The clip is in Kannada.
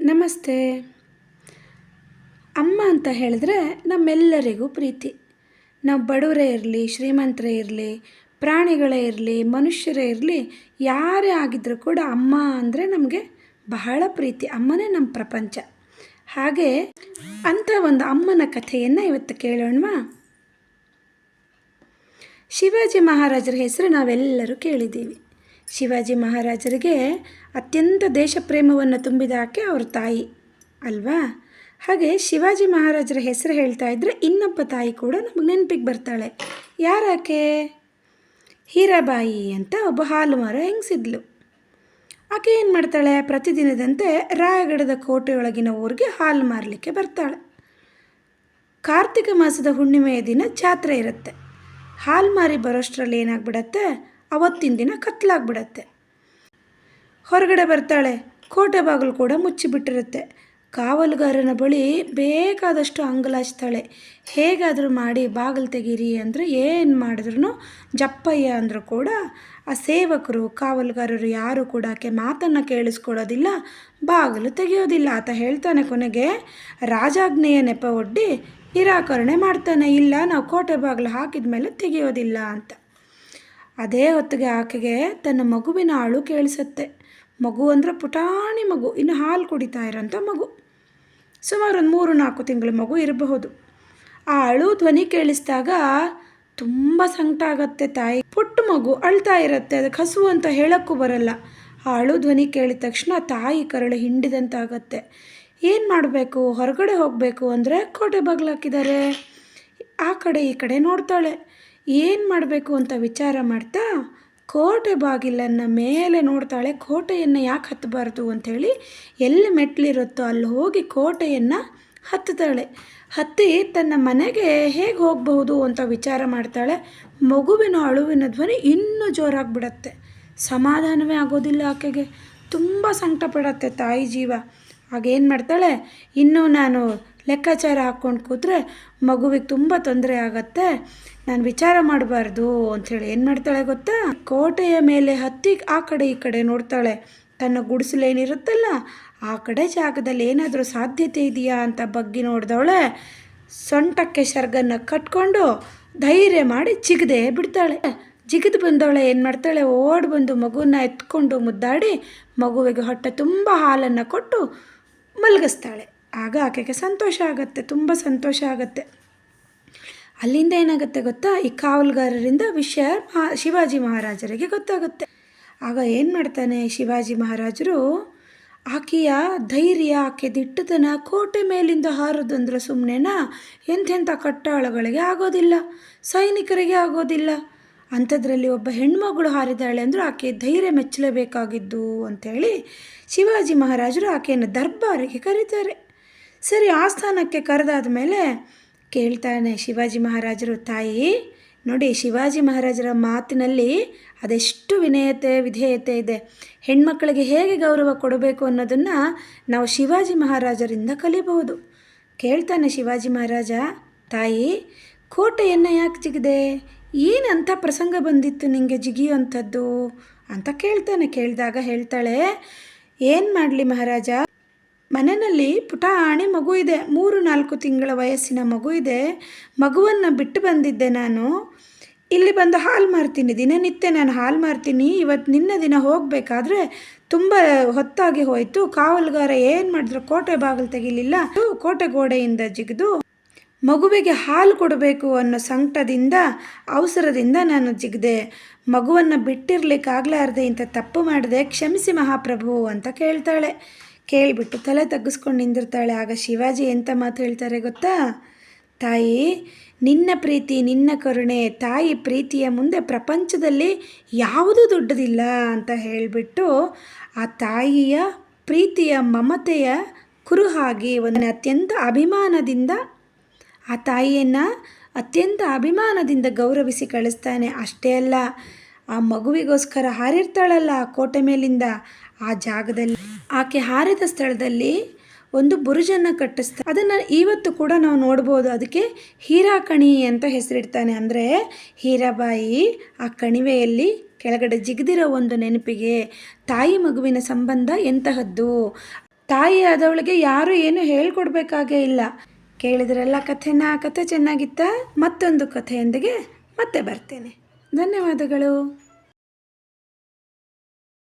ನಮಸ್ತೆ. ಅಮ್ಮ ಅಂತ ಹೇಳಿದ್ರೆ ನಮ್ಮೆಲ್ಲರಿಗೂ ಪ್ರೀತಿ. ನಾವು ಬಡವರೇ ಇರಲಿ, ಶ್ರೀಮಂತರೇ ಇರಲಿ, ಪ್ರಾಣಿಗಳೇ ಇರಲಿ, ಮನುಷ್ಯರೇ ಇರಲಿ, ಯಾರೇ ಆಗಿದ್ದರೂ ಕೂಡ ಅಮ್ಮ ಅಂದರೆ ನಮಗೆ ಬಹಳ ಪ್ರೀತಿ. ಅಮ್ಮನೇ ನಮ್ಮ ಪ್ರಪಂಚ. ಹಾಗೆ ಅಂಥ ಒಂದು ಅಮ್ಮನ ಕಥೆಯನ್ನು ಇವತ್ತು ಕೇಳೋಣವಾ? ಶಿವಾಜಿ ಮಹಾರಾಜರ ಹೆಸರು ನಾವೆಲ್ಲರೂ ಕೇಳಿದ್ದೀವಿ. ಶಿವಾಜಿ ಮಹಾರಾಜರಿಗೆ ಅತ್ಯಂತ ದೇಶಪ್ರೇಮವನ್ನು ತುಂಬಿದಾಕೆ ಅವ್ರ ತಾಯಿ, ಅಲ್ವಾ? ಹಾಗೆ ಶಿವಾಜಿ ಮಹಾರಾಜರ ಹೆಸರು ಹೇಳ್ತಾ ಇದ್ದರೆ ಇನ್ನೊಬ್ಬ ತಾಯಿ ಕೂಡ ನಮಗೆ ನೆನಪಿಗೆ ಬರ್ತಾಳೆ. ಯಾರಾಕೆ? ಹೀರಾಬಾಯಿ ಅಂತ ಒಬ್ಬ ಹಾಲು ಮರ ಹೆಂಗಸಿದ್ಲು. ಆಕೆ ಏನು ಮಾಡ್ತಾಳೆ? ಪ್ರತಿದಿನದಂತೆ ರಾಯಗಢದ ಕೋಟೆಯೊಳಗಿನ ಊರಿಗೆ ಹಾಲು ಮಾರಲಿಕ್ಕೆ ಬರ್ತಾಳೆ. ಕಾರ್ತಿಕ ಮಾಸದ ಹುಣ್ಣಿಮೆಯ ದಿನ ಜಾತ್ರೆ ಇರುತ್ತೆ. ಹಾಲು ಮಾರಿ ಬರೋಷ್ಟರಲ್ಲಿ ಏನಾಗ್ಬಿಡತ್ತೆ? ಅವತ್ತಿನ ದಿನ ಕತ್ಲಾಗ್ಬಿಡತ್ತೆ. ಹೊರಗಡೆ ಬರ್ತಾಳೆ, ಕೋಟೆ ಬಾಗಿಲು ಕೂಡ ಮುಚ್ಚಿಬಿಟ್ಟಿರುತ್ತೆ. ಕಾವಲುಗಾರನ ಬಳಿ ಬೇಕಾದಷ್ಟು ಅಂಗಲಾಚ್ತಾಳೆ. ಹೇಗಾದರೂ ಮಾಡಿ ಬಾಗಿಲು ತೆಗೀರಿ ಅಂದರೆ ಏನು ಮಾಡಿದ್ರು ಜಪ್ಪಯ್ಯ ಅಂದರೂ ಕೂಡ ಆ ಸೇವಕರು, ಕಾವಲುಗಾರರು ಯಾರು ಕೂಡ ಆಕೆ ಮಾತನ್ನು ಕೇಳಿಸ್ಕೊಳ್ಳೋದಿಲ್ಲ, ಬಾಗಿಲು ತೆಗೆಯೋದಿಲ್ಲ ಆತ ಹೇಳ್ತಾನೆ ಕೊನೆಗೆ. ರಾಜಾಜ್ಞೆಯ ನೆಪ ಒಡ್ಡಿ ನಿರಾಕರಣೆ ಮಾಡ್ತಾನೆ, ಇಲ್ಲ, ನಾವು ಕೋಟೆ ಬಾಗಿಲು ಹಾಕಿದ ಮೇಲೆ ತೆಗೆಯೋದಿಲ್ಲ ಅಂತ. ಅದೇ ಹೊತ್ತಿಗೆ ಆಕೆಗೆ ತನ್ನ ಮಗುವಿನ ಅಳು ಕೇಳಿಸುತ್ತೆ. ಮಗು ಅಂದರೆ ಪುಟಾಣಿ ಮಗು, ಇನ್ನು ಹಾಲು ಕುಡಿತಾ ಇರೋಂಥ ಮಗು. ಸುಮಾರು ಒಂದು ಮೂರು ನಾಲ್ಕು ತಿಂಗಳ ಮಗು ಇರಬಹುದು. ಆ ಅಳು ಧ್ವನಿ ಕೇಳಿಸಿದಾಗ ತುಂಬ ಸಂಕಟ ಆಗತ್ತೆ ತಾಯಿ. ಪುಟ್ಟ ಮಗು ಅಳ್ತಾ ಇರುತ್ತೆ, ಅದಕ್ಕೆ ಹಸು ಅಂತ ಹೇಳೋಕ್ಕೂ ಬರಲ್ಲ. ಆ ಅಳು ಧ್ವನಿ ಕೇಳಿದ ತಕ್ಷಣ ತಾಯಿ ಕರಳು ಹಿಂಡಿದಂತಾಗತ್ತೆ. ಏನು ಮಾಡಬೇಕು, ಹೊರಗಡೆ ಹೋಗಬೇಕು ಅಂದರೆ ಕೋಟೆ ಬಾಗಿಲು ಹಾಕಿದ್ದಾರೆ ಆ ಕಡೆ ಈ ಕಡೆ ನೋಡ್ತಾಳೆ. ಏನು ಮಾಡಬೇಕು ಅಂತ ವಿಚಾರ ಮಾಡ್ತಾ ಕೋಟೆ ಬಾಗಿಲನ್ನು ಮೇಲೆ ನೋಡ್ತಾಳೆ. ಕೋಟೆಯನ್ನು ಯಾಕೆ ಹತ್ತಬಾರ್ದು ಅಂಥೇಳಿ ಎಲ್ಲಿ ಮೆಟ್ಲಿರುತ್ತೋ ಅಲ್ಲಿ ಹೋಗಿ ಕೋಟೆಯನ್ನು ಹತ್ತುತ್ತಾಳೆ ಹತ್ತಿ ತನ್ನ ಮನೆಗೆ ಹೇಗೆ ಹೋಗಬಹುದು ಅಂತ ವಿಚಾರ ಮಾಡ್ತಾಳೆ. ಮಗುವಿನ ಅಳುವಿನ ಧ್ವನಿ ಇನ್ನೂ ಜೋರಾಗಿಬಿಡತ್ತೆ. ಸಮಾಧಾನವೇ ಆಗೋದಿಲ್ಲ ಆಕೆಗೆ. ತುಂಬ ಸಂಕಟ ಪಡತ್ತೆ ತಾಯಿ ಜೀವ. ಆಗೇನು ಮಾಡ್ತಾಳೆ, ಇನ್ನೂ ನಾನು ಲೆಕ್ಕಾಚಾರ ಹಾಕ್ಕೊಂಡು ಕೂತ್ರೆ ಮಗುವಿಗೆ ತುಂಬ ತೊಂದರೆ ಆಗತ್ತೆ. ನಾನು ವಿಚಾರ ಮಾಡಬಾರ್ದು ಅಂಥೇಳಿ ಏನು ಮಾಡ್ತಾಳೆ ಗೊತ್ತಾ? ಕೋಟೆಯ ಮೇಲೆ ಹತ್ತಿ ಆ ಕಡೆ ಈ ಕಡೆ ನೋಡ್ತಾಳೆ. ತನ್ನ ಗುಡಿಸಲೇನಿರುತ್ತಲ್ಲ ಆ ಕಡೆ ಜಾಗದಲ್ಲಿ ಏನಾದರೂ ಸಾಧ್ಯತೆ ಇದೆಯಾ ಅಂತ ಬಗ್ಗಿ ನೋಡಿದವಳೆ. ಸೊಂಟಕ್ಕೆ ಶರ್ಗನ್ನ ಕಟ್ಕೊಂಡು ಧೈರ್ಯ ಮಾಡಿ ಜಿಗದೇ ಬಿಡ್ತಾಳೆ. ಜಿಗಿದು ಬಂದವಳೆ ಏನು ಮಾಡ್ತಾಳೆ? ಓಡಿ ಬಂದು ಮಗುನ ಎತ್ಕೊಂಡು ಮುದ್ದಾಡಿ ಮಗುವಿಗೆ ಹೊಟ್ಟೆ ತುಂಬ ಹಾಲನ್ನು ಕೊಟ್ಟು ಮಲಗಿಸ್ತಾಳೆ. ಆಗ ಆಕೆಗೆ ಸಂತೋಷ ಆಗುತ್ತೆ, ತುಂಬ ಸಂತೋಷ ಆಗುತ್ತೆ. ಅಲ್ಲಿಂದ ಏನಾಗುತ್ತೆ ಗೊತ್ತಾ? ಈ ಕಾವಲುಗಾರರಿಂದ ವಿಷಯ ಮಹಾ, ಶಿವಾಜಿ ಮಹಾರಾಜರಿಗೆ ಗೊತ್ತಾಗುತ್ತೆ. ಆಗ ಏನು ಮಾಡ್ತಾನೆ ಶಿವಾಜಿ ಮಹಾರಾಜರು? ಆಕೆಯ ಧೈರ್ಯ, ಆಕೆ ದಿಟ್ಟತನ, ಕೋಟೆ ಮೇಲಿಂದ ಹಾರೋದಂದ್ರೆ ಸುಮ್ಮನೆನಾ ಎಂಥೆಂಥ ಕಟ್ಟಾಳಗಳಿಗೆ ಆಗೋದಿಲ್ಲ, ಸೈನಿಕರಿಗೆ ಆಗೋದಿಲ್ಲ. ಅಂಥದ್ರಲ್ಲಿ ಒಬ್ಬ ಹೆಣ್ಮಗಳು ಹಾರಿದಾಳೆ ಅಂದರೂ ಆಕೆ ಧೈರ್ಯ ಮೆಚ್ಚಲೇಬೇಕಾಗಿದ್ದು ಅಂಥೇಳಿ ಶಿವಾಜಿ ಮಹಾರಾಜರು ಆಕೆಯನ್ನು ದರ್ಬಾರಿಗೆ ಕರೀತಾರೆ. ಸರಿ ಆಸ್ಥಾನಕ್ಕೆ ಕರೆದಾದ ಮೇಲೆ ಕೇಳ್ತಾನೆ ಶಿವಾಜಿ ಮಹಾರಾಜರು, ತಾಯಿ, ನೋಡಿ ಶಿವಾಜಿ ಮಹಾರಾಜರ ಮಾತಿನಲ್ಲಿ ಅದೆಷ್ಟು ವಿನಯತೆ, ವಿಧೇಯತೆ ಇದೆ. ಹೆಣ್ಮಕ್ಕಳಿಗೆ ಹೇಗೆ ಗೌರವ ಕೊಡಬೇಕು ಅನ್ನೋದನ್ನು ನಾವು ಶಿವಾಜಿ ಮಹಾರಾಜರಿಂದ ಕಲಿಬಹುದು ಕೇಳ್ತಾನೆ ಶಿವಾಜಿ ಮಹಾರಾಜ, ತಾಯಿ, ಕೋಟೆಯನ್ನು ಯಾಕೆ ಜಿಗಿದೆ? ಏನಂಥ ಪ್ರಸಂಗ ಬಂದಿತ್ತು ನಿಮಗೆ ಜಿಗಿಯುವಂಥದ್ದು? ಅಂತ ಕೇಳ್ತಾನೆ. ಕೇಳಿದಾಗ ಹೇಳ್ತಾಳೆ, ಏನು ಮಾಡಲಿ ಮಹಾರಾಜ? ಮನೆಯಲ್ಲಿ ಪುಟಾಣಿ ಮಗು ಇದೆ. ಮೂರು, ನಾಲ್ಕು ತಿಂಗಳ ವಯಸ್ಸಿನ ಮಗು ಇದೆ. ಮಗುವನ್ನು ಬಿಟ್ಟು ಬಂದಿದ್ದೆ ನಾನು. ಇಲ್ಲಿ ಬಂದು ಹಾಲು ಮಾರ್ತೀನಿ. ದಿನನಿತ್ಯ ನಾನು ಹಾಲು ಮಾರ್ತೀನಿ. ಇವತ್ತು ನಿನ್ನ ದಿನ ಹೋಗಬೇಕಾದ್ರೆ ತುಂಬ ಹೊತ್ತಾಗಿ ಹೋಯಿತು. ಕಾವಲುಗಾರ ಏನು ಮಾಡಿದ್ರು ಕೋಟೆ ಬಾಗಿಲು ತೆಗಿಲಿಲ್ಲ. ಕೋಟೆ ಗೋಡೆಯಿಂದ ಜಿಗಿದು ಮಗುವಿಗೆ ಹಾಲು ಕೊಡಬೇಕು ಅನ್ನೋ ಸಂಕಟದಿಂದ, ಅವಸರದಿಂದ ನಾನು ಜಿಗ್ದೆ. ಮಗುವನ್ನು ಬಿಟ್ಟಿರ್ಲಿಕ್ಕಾಗಲಾರ್ದೆ ಇಂಥ ತಪ್ಪು ಮಾಡಿದೆ, ಕ್ಷಮಿಸಿ ಮಹಾಪ್ರಭು ಅಂತ ಕೇಳ್ತಾಳೆ. ಕೇಳಿಬಿಟ್ಟು ತಲೆ ತಗ್ಗಿಸ್ಕೊಂಡು ನಿಂದಿರ್ತಾಳೆ. ಆಗ ಶಿವಾಜಿ ಎಂಥ ಮಾತು ಹೇಳ್ತಾರೆ ಗೊತ್ತಾ? ತಾಯಿ, ನಿನ್ನ ಪ್ರೀತಿ, ನಿನ್ನ ಕರುಣೆ, ತಾಯಿ ಪ್ರೀತಿಯ ಮುಂದೆ ಪ್ರಪಂಚದಲ್ಲಿ ಯಾವುದೂ ದೊಡ್ಡದಿಲ್ಲ ಅಂತ ಹೇಳಿಬಿಟ್ಟು ಆ ತಾಯಿಯ ಪ್ರೀತಿಯ ಮಮತೆಯ ಕುರುಹಾಗಿ ಒಂದು ಅತ್ಯಂತ ಅಭಿಮಾನದಿಂದ ಆ ತಾಯಿಯನ್ನು ಅತ್ಯಂತ ಅಭಿಮಾನದಿಂದ ಗೌರವಿಸಿ ಕಳಿಸ್ತಾನೆ. ಅಷ್ಟೇ ಅಲ್ಲ, ಆ ಮಗುವಿಗೋಸ್ಕರ ಹಾರಿರ್ತಾಳಲ್ಲ ಕೋಟೆ ಮೇಲಿಂದ. ಆ ಜಾಗದಲ್ಲಿ. ಆಕೆ ಹಾರಿದ ಸ್ಥಳದಲ್ಲಿ ಒಂದು ಬುರುಜನ್ನು ಕಟ್ಟಿಸ್ತಾರೆ ಅದನ್ನು ಇವತ್ತು ಕೂಡ ನಾವು ನೋಡ್ಬೋದು. ಅದಕ್ಕೆ ಹೀರಾಕಣಿ ಅಂತ ಹೆಸರಿಡ್ತಾನೆ. ಅಂದರೆ ಹೀರಾಬಾಯಿ ಆ ಕಣಿವೆಯಲ್ಲಿ ಕೆಳಗಡೆ ಜಿಗಿದಿರೋ ಒಂದು ನೆನಪಿಗೆ ತಾಯಿ ಮಗುವಿನ ಸಂಬಂಧ ಎಂತಹದ್ದು? ತಾಯಿ ಆದವಳಿಗೆ ಯಾರು ಏನು ಹೇಳ್ಕೊಡ್ಬೇಕಾಗೇ ಇಲ್ಲ. ಕೇಳಿದ್ರೆಲ್ಲ ಕಥೆನ, ಕಥೆ ಚೆನ್ನಾಗಿತ್ತಾ? ಮತ್ತೊಂದು ಕಥೆಯೊಂದಿಗೆ ಮತ್ತೆ ಬರ್ತೇನೆ. ಧನ್ಯವಾದಗಳು.